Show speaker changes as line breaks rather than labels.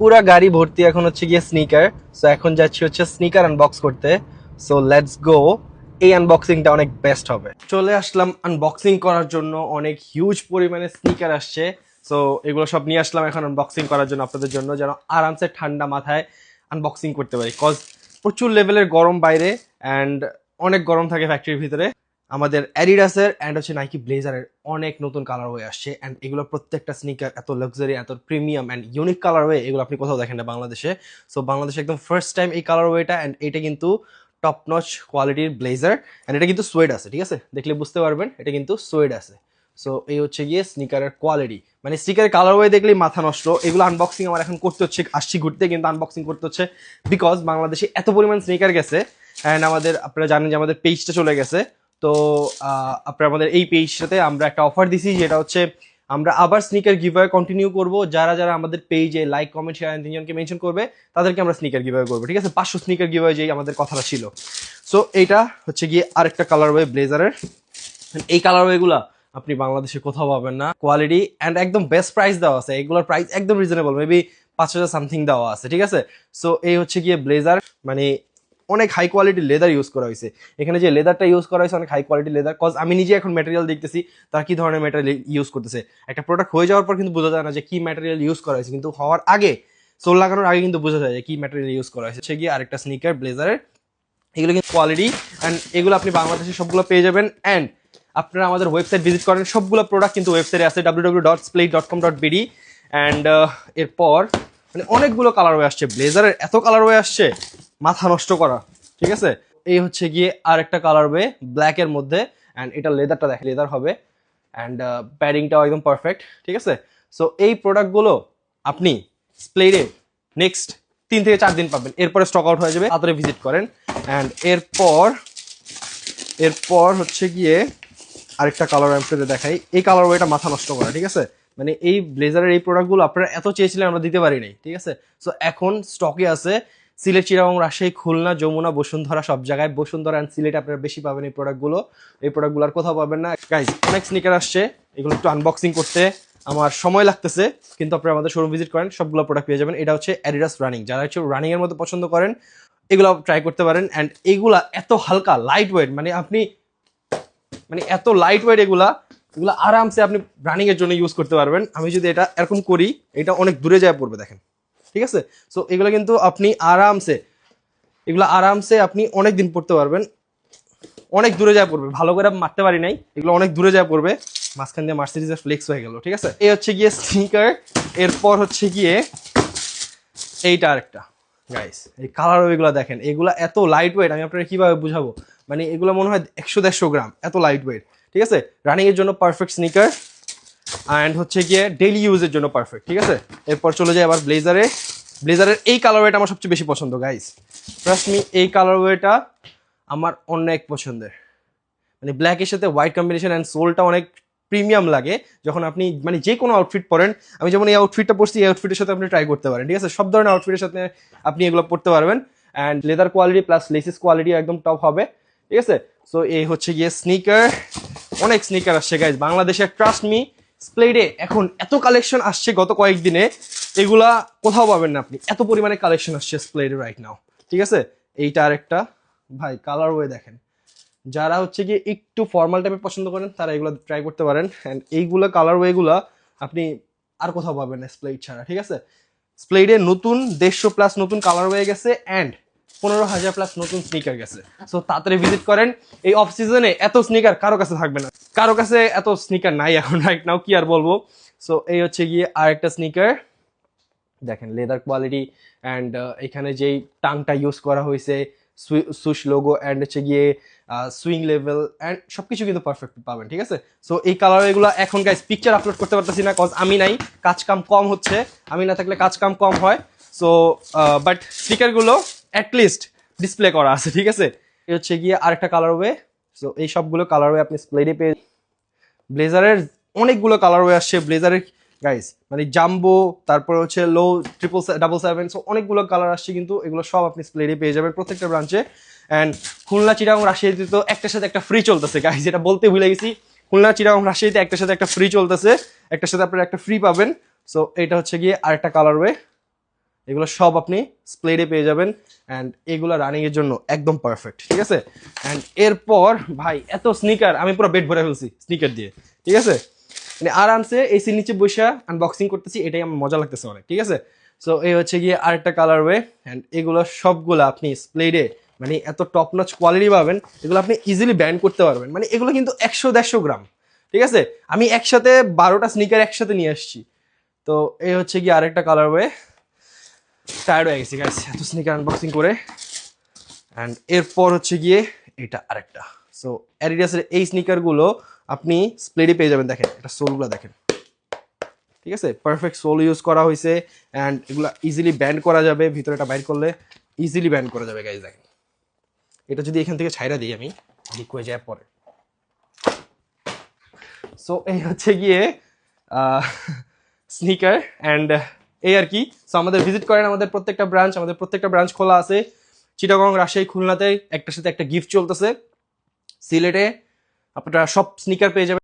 পুরা গাড়ি ভর্তি এখন হচ্ছে গিয়ে স্নিকার সো এখন যাচ্ছি হচ্ছে স্নিকার আনবক্স করতে। সো লেটস গো এই আনবক্সিংটা অনেক বেস্ট হবে। চলে আসলাম আনবক্সিং করার জন্য। অনেক হিউজ পরিমাণে স্নিকার আসছে। সো এগুলো সব নিয়ে আসলাম এখন আনবক্সিং করার জন্য আপনাদের জন্য, যেন আরামসে ঠান্ডা মাথায় আনবক্সিং করতে পারি। কজ প্রচুর লেভেলের গরম বাইরে অ্যান্ড অনেক গরম থাকে ফ্যাক্টরির ভিতরে। আমাদের অ্যাডিডাসের অ্যান্ড হচ্ছে নাইকি ব্লেজারের অনেক নতুন কালার হয়ে আসছে অ্যান্ড এগুলো প্রত্যেকটা স্নিকার এত লাক্সারি এত premium and unique colour way এগুলো আপনি কোথাও দেখেন না বাংলাদেশে। সো বাংলাদেশে একদম ফার্স্ট টাইম এই কালার ওয়েটা অ্যান্ড এটা কিন্তু টপ নচ কোয়ালিটির ব্লেজার অ্যান্ড এটা কিন্তু সোয়েড আছে, ঠিক আছে? দেখলে বুঝতে পারবেন, এটা কিন্তু সোয়েড আছে। সো এই হচ্ছে গিয়ে স্নিকারের কোয়ালিটি মানে স্নিকারের কালার ওয়ে দেখলেই মাথা নষ্ট। এগুলো আনবক্সিং আমার এখন করতে হচ্ছে, আসছি ঘুরতে, কিন্তু আনবক্সিং করতে হচ্ছে বিকজ বাংলাদেশে এত পরিমাণ স্নিকার গেছে অ্যান্ড আমাদের, আপনারা জানেন যে আমাদের পেজটা চলে গেছে। তো আপনার আমাদের এই পেজটাতে আমরা একটা অফার দিছি, যেটা হচ্ছে আমরা আবার স্নিকার গিভওয়ে কন্টিনিউ করব। যারা যারা আমাদের পেজে লাইক কমেন্ট শেয়ার তিনজনকে মেনশন করবে, তাদেরকে আমরা স্নিকার গিভওয়ে করব, ঠিক আছে? পাঁচশো স্নিকার গিভওয়ে যেই আমাদের কথাটা ছিল। সো এইটা হচ্ছে গিয়ে আরেকটা কালার ওয়ে ব্লেজারের এই কালার ওয়েগুলা আপনি বাংলাদেশে কোথাও পাবেন না। কোয়ালিটি অ্যান্ড একদম বেস্ট প্রাইস দেওয়া আছে। এগুলোর প্রাইস একদম রিজনেবল মেবি পাঁচ হাজার সামথিং দেওয়া আছে, ঠিক আছে? সো এই হচ্ছে গিয়ে ব্লেজার মানে অনেক হাই কোয়ালিটির লেদার ইউজ করা হয়েছে। এখানে যে লেদারটা ইউজ করা হয়েছে, অনেক হাই কোয়ালিটির লেদার কজ আমি নিজে এখন ম্যাটেরিয়াল দেখতেছি, তারা কি ধরনের ম্যাটেরিয়াল ইউজ করতেছে। একটা প্রোডাক্ট হয়ে যাওয়ার পর কিন্তু বোঝা যায় না যে কি ম্যাটেরিয়াল ইউজ করা হয়েছে, কিন্তু হওয়ার আগে সোল লাগানোর আগে কিন্তু বোঝা যায় যে কি ম্যাটেরিয়াল ইউজ করা হয়েছে। সে গিয়ে আরেকটা স্নিকার ব্লেজারের এগুলো কিন্তু কোয়ালিটি অ্যান্ড এগুলো আপনি বাংলাদেশে সবগুলো পেয়ে যাবেন। অ্যান্ড আপনারা আমাদের ওয়েবসাইট ভিজিট করেন, সবগুলো প্রোডাক্ট কিন্তু ওয়েবসাইটে আছে W W dot Splet dot com dot BD and এরপর মানে অনেকগুলো কালার হয়ে আসছে। ব্লেজারের এত কালার হয়ে আসছে। মাথা নষ্ট করা, ঠিক আছে? এই হচ্ছে গিয়ে আর একটা কালার ওয়ে ব্ল্যাকের মধ্যে অ্যান্ড এটা লেদারটা দেখে লেদার হবে অ্যান্ড প্যাডিংটাও একদম পারফেক্ট ঠিক আছে? সো এই প্রোডাক্টগুলো আপনি স্প্লেডে নেক্সট তিন থেকে চার দিন পাবেন। এরপরে স্টক আউট হয়ে যাবে, তাড়াতাড়ি ভিজিট করেন অ্যান্ড এরপর এরপর হচ্ছে গিয়ে আরেকটা কালার আপনাদের দেখাই। এই কালার ওয়েটা মাথা নষ্ট করা, ঠিক আছে? মানে এই ব্লেজারের এই প্রোডাক্টগুলো আপনারা এত চেয়েছিলেন আমরা দিতে পারি নাই, ঠিক আছে? সো এখন স্টকে আছে সিলেট চিরাং রাজশাহী, খুলনা, যমুনা, বসুন্ধরা, সব জায়গায়। বসুন্ধরা অ্যান্ড সিলেট আপনারা বেশি পাবেন এই প্রোডাক্টগুলো এই প্রোডাক্টগুলো আর কোথাও পাবেন না। গাইজ অনেক স্নিকার আসছে। এগুলো একটু আনবক্সিং করতে আমার সময় লাগতেছে। কিন্তু আপনারা আমাদের শোরুম ভিজিট করেন, সবগুলো প্রোডাক্ট পেয়ে যাবেন। এটা হচ্ছে অ্যাডিডাস রানিং যারা হচ্ছে রানিংয়ের মতো পছন্দ করেন এগুলো ট্রাই করতে পারেন। অ্যান্ড এগুলা এত হালকা লাইট ওয়েট মানে আপনি মানে এত লাইট ওয়েট এগুলা, এগুলো আরামসে আপনি রানিংয়ের জন্য ইউজ করতে পারবেন। আমি যদি এটা এরকম করি, এটা অনেক দূরে যায় পড়বে, দেখেন। ঠিক আছে? সো এগুলো কিন্তু আপনি আরামসে, এগুলো আরামসে আপনি অনেক দিন পড়তে পারবেন। অনেক দূরে যায় পড়বে, ভালো করে মারতে পারি নাই, এগুলো অনেক দূরে যায় পড়বে। মাঝখান দিয়ে মার্সিডিজের ফ্লেক্স হয়ে গেল, ঠিক আছে? এই হচ্ছে গিয়ে স্নিকার এরপর হচ্ছে গিয়ে এইটা আরেকটা। গাইস এই কালার এগুলো দেখেন, এগুলা এত লাইট ওয়েট আমি আপনারা কীভাবে বুঝাবো? মানে এগুলো মনে হয় একশো দেড়শো গ্রাম, এত লাইট ওয়েট ঠিক আছে? রানিং এর জন্য পারফেক্ট স্নিকার অ্যান্ড হচ্ছে গিয়ে ডেইলি ইউজের জন্য পারফেক্ট ঠিক আছে? এরপর চলে যায় আবার ব্লেজারে ব্লেজারের এই কালার ওয়েটা আমার সবচেয়ে বেশি পছন্দ গাইস মি এই কালার ওয়েটা আমার অনেক পছন্দের। মানে ব্ল্যাকের সাথে হোয়াইট কম্বিনেশন অ্যান্ড সোলটা অনেক প্রিমিয়াম লাগে। যখন আপনি মানে যে কোনো আউটফিট পরেন, আমি যেমন এই আউটফিটটা পরছি, এই আউটফিটের সাথে আপনি ট্রাই করতে পারেন, ঠিক আছে? সব ধরনের আউটফিটের সাথে আপনি এগুলো পরতে পারবেন। And leather quality plus laces quality একদম টপ হবে, ঠিক আছে? সো এই হচ্ছে গিয়ে স্নিকার অনেক স্নিকার আসছে গাইজ বাংলাদেশের ট্রাস্ট মি স্প্লেডে এখন এত কালেকশন আসছে গত কয়েকদিনে, এগুলা কোথাও পাবেন না আপনি। এত পরিমাণে কালেকশন আসছে স্প্লেডে রাইট নাও ঠিক আছে? এইটা আরেকটা। ভাই কালার ওয়ে দেখেন। যারা হচ্ছে গিয়ে একটু ফর্মাল টাইপের পছন্দ করেন, তারা এগুলো ট্রাই করতে পারেন। অ্যান্ড এইগুলো কালার ওয়েগুলো আপনি আর কোথাও পাবেন না স্প্লেড ছাড়া, ঠিক আছে? স্প্লেডে নতুন দেড়শো প্লাস নতুন কালার হয়ে গেছে অ্যান্ড পনেরো হাজার প্লাস নতুন স্নিকার গেছে। সো তাড়াতাড়ি ভিজিট করেন। এই অফ সিজনে এত স্নিকার কারও কাছে থাকবে না। কারও কাছে এত স্নিকার নাই এখন রাইট নাও কি আর বলব? সো এই হচ্ছে গিয়ে আরেকটা স্নিকার দেখেন লেদার কোয়ালিটি অ্যান্ড এখানে যেই টাংটা ইউজ করা হয়েছে সুশ লোগো অ্যান্ড হচ্ছে গিয়ে সুইং লেভেল অ্যান্ড সব কিছু কিন্তু পারফেক্ট পাবেন, ঠিক আছে? সো এই কালার এগুলো এখন গাইজ পিকচার আপলোড করতে পারতেছি না কজ আমি নাই, কাজ কাম কম হচ্ছে, আমি না থাকলে কাজ কাম কম হয়। সো বাট স্টিকারগুলো অ্যাটলিস্ট ডিসপ্লে করা আছে, ঠিক আছে? এই হচ্ছে গিয়ে আরেকটা কালার ওয়ে সো এই সবগুলো কালার ওয়ে আপনি স্প্লেডে পেয়ে ব্লেজারের অনেকগুলো কালার হয়ে আসছে। ব্লেজারের গাইস মানে জাম্বো তারপরে হচ্ছে low triple double seven so অনেকগুলো কালার আসছে কিন্তু এগুলো সব আপনি স্প্লেডে পেয়ে যাবেন প্রত্যেকটা ব্রাঞ্চে অ্যান্ড খুলনা চিরাং রাজশাহীতে তো একটার সাথে একটা ফ্রি চলতেছে গাইস যেটা বলতে ভুলে গেছি। খুলনা চিরাং রাশিয়াতে একটার সাথে একটা ফ্রি চলতেছে, একটার সাথে আপনারা একটা ফ্রি পাবেন। সো এটা হচ্ছে গিয়ে আরেকটা কালার ওয়ে এগুলো সব আপনি স্প্লেডে পেয়ে যাবেন অ্যান্ড এগুলো রানিং এর জন্য একদম পারফেক্ট ঠিক আছে? অ্যান্ড এরপর, ভাই, এত স্নিকার আমি পুরো বেড ভরে ফেলছি স্নিকার দিয়ে, ঠিক আছে? মানে আরামসে এসির নিচে বসে আনবক্সিং করতেছি, এটাই আমার মজা লাগতেছে অনেক, ঠিক আছে? সো এই হচ্ছে গিয়ে আরেকটা কালার ওয়ে অ্যান্ড এগুলো সবগুলো আপনি স্প্লেডে মানে এত টপ নচ কোয়ালিটি পাবেন, এগুলো আপনি ইজিলি ব্যান্ড করতে পারবেন। মানে এগুলো কিন্তু একশো দেড়শো গ্রাম, ঠিক আছে? আমি একসাথে বারোটা স্নিকার একসাথে নিয়ে আসছি। তো এই হচ্ছে গিয়ে আরেকটা কালার ওয়ে টায়ার্ড হয়ে গেছি গাইস এত স্নিকার আনবক্সিং করে। অ্যান্ড এরপর হচ্ছে গিয়ে এটা আরেকটা। সো অ্যাডিডাসের এই স্নিকারগুলো আপনি স্প্লেডে পেয়ে যাবেন, দেখেন। এটা সোলগুলো দেখেন। ঠিক আছে? পারফেক্ট সোল ইউজ করা হয়েছে। অ্যান্ড এগুলো ইজিলি ব্যান্ড করা যাবে, ভিতরে এটা বাইর করলে ইজিলি ব্যান্ড করা যাবে গাইজ দেখেন। এটা যদি এখান থেকে ছাইরা দিই আমি লিক হয়ে যায় পরে। সো এই হচ্ছে গিয়ে স্নিকার অ্যান্ড এই আর কি। সো আমাদের ভিজিট করেন আমাদের প্রত্যেকটা ব্রাঞ্চ আমাদের প্রত্যেকটা ব্রাঞ্চ খোলা আছে। চিটাগং রাজশাহী খুলনাতে একটার সাথে একটা গিফট চলতেছে। সিলেটে আপনারা সব স্নিকার পেয়ে যাবেন।